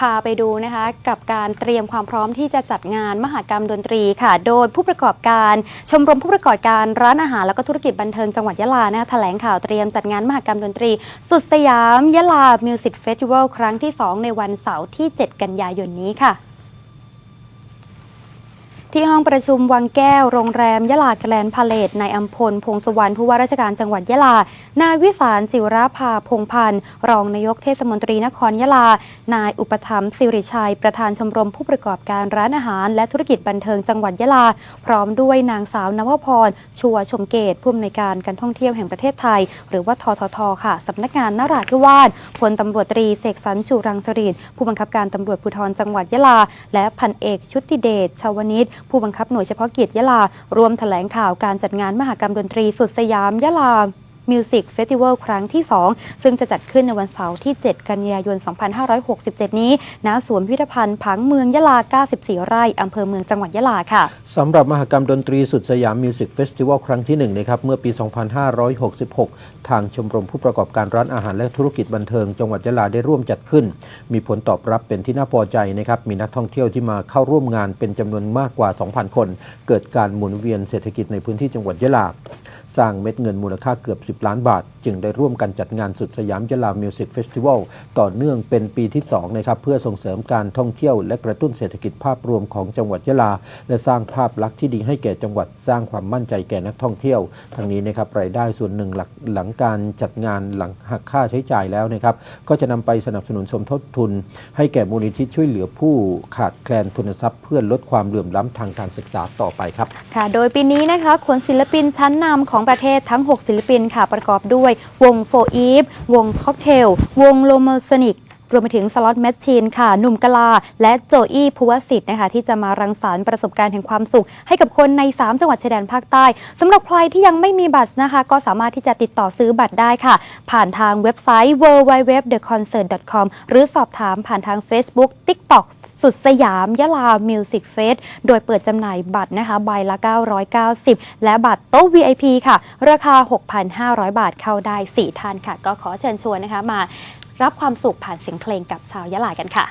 พาไปดูนะคะกับการเตรียมความพร้อมที่จะจัดงานมหกรรมดนตรีค่ะ โดยผู้ประกอบการชมรมผู้ประกอบการร้านอาหารแล้วก็ธุรกิจบันเทิงจังหวัดยะลานะคะแถลงข่าวเตรียมจัดงานมหกรรมดนตรี สุดสยามยะลามิวสิกเฟสติวัลครั้งที่ 2 ในวันเสาร์ที่ 7 กันยายนนี้ค่ะ ที่ห้องประชุมวังแก้วโรงแรมยะลาแกลนพาเลตนอัมพลพงสุวรรณผู้ว่าราชการจังหวัดยะลา นายวิสารจิวราภาพงพันธ์รองนายกเทศมนตรีนครยะลา นายอุปถัมภ์สิริชัย ประธานชมรมผู้ประกอบการร้านอาหาร และธุรกิจบันเทิงจังหวัดยะลา พร้อมด้วยนางสาวนวพรชัวชมเกตผู้อำนวยการการท่องเที่ยวแห่งประเทศไทย หรือว่าทททค่ะสำนักงานนราธิวาสพลตำรวจตรีเสกสรรจุรังสรินผู้บังคับการตำรวจภูธรจังหวัดยะลา และพันเอกชุติเดชชาวนิตผู้บังคับหน่วยเฉพาะกิจยะลา รวมแถลงข่าวการจัดงานมหกรรมดนตรีสุดสยามยะลา มิวสิกเฟสติวัลครั้งที่ 2 ซึ่งจะจัดขึ้นในวันเสาร์ที่ 7 กันยายน 2567 นี้ณสวนพิพิธภัณฑ์ผังเมืองยะลา 94 ไร่อำเภอเมืองจังหวัดยะลาค่ะสำหรับมหกรรมดนตรีสุดสยามมิวสิกเฟสติวัลครั้งที่1นะครับเมื่อปี 2566 ทางชมรมผู้ประกอบการร้านอาหารและธุรกิจบันเทิง จังหวัดยะลาได้ร่วมจัดขึ้น มีผลตอบรับเป็นที่น่าพอใจนะครับมีนักท่องเที่ยวที่มาเข้าร่วมงานเป็นจำนวนมากกว่า 2,000 คน เกิดการหมุนเวียนเศรษฐกิจในพื้นที่จังหวัดยะลาสร้างเม็ดเงินมูลค่าเกือบ 10 ล้านบาทจึงได้ร่วมกันจัดงานสุดสยามยะลามิวสิกเฟสติวัลต่อเนื่องเป็นปีที่2นะครับเพื่อส่งเสริมการท่องเที่ยวและกระตุ้นเศรษฐกิจภาพรวมของจังหวัดยะลา และสร้างภาพลักษณ์ที่ดีให้แก่จังหวัดสร้างความมั่นใจแก่นักท่องเที่ยวทั้งนี้นะครับรายได้ส่วนหนึ่งหลักหลังการจัดงานหลังหักค่าใช้จ่ายแล้วนะครับก็จะนำไปสนับสนุนสมทบทุน ให้แก่มูลนิธิช่วยเหลือผู้ขาดแคลนทุนทรัพย์ เพื่อลดความเหลื่อมล้ำทางการศึกษาต่อไปครับค่ะโดยปีนี้นะคะขนศิลปินชั้นนำของประเทศทั้ง 6 ศิลปินค่ะประกอบด้วยวงโฟอีฟวงค็อกเทล วงโลโมโซนิก รวมไปถึงสล็อตแมชชีนค่ะ หนุ่มกลา และโจอี้ภูวสิทธิ์นะคะที่จะมารังสรรค์ประสบการณ์แห่งความสุข ให้กับคนใน 3 จังหวัดชายแดนภาคใต้สำหรับใครที่ยังไม่มีบัตรนะคะ ก็สามารถที่จะติดต่อซื้อบัตรได้ค่ะ ผ่านทางเว็บไซต์ www.theconcert.com หรือสอบถามผ่านทาง Facebook TikTok สุดสยามยะลามิวสิกเฟสโดยเปิดจำหน่ายบัตรนะคะ ใบละ 990 และบัตรโต๊ะ VIP ค่ะ ราคา 6,500 บาทเข้าได้ 4 ท่านค่ะ ก็ขอเชิญชวนนะคะมา รับความสุขผ่านเสียงเพลงกับชาวยะลากันค่ะ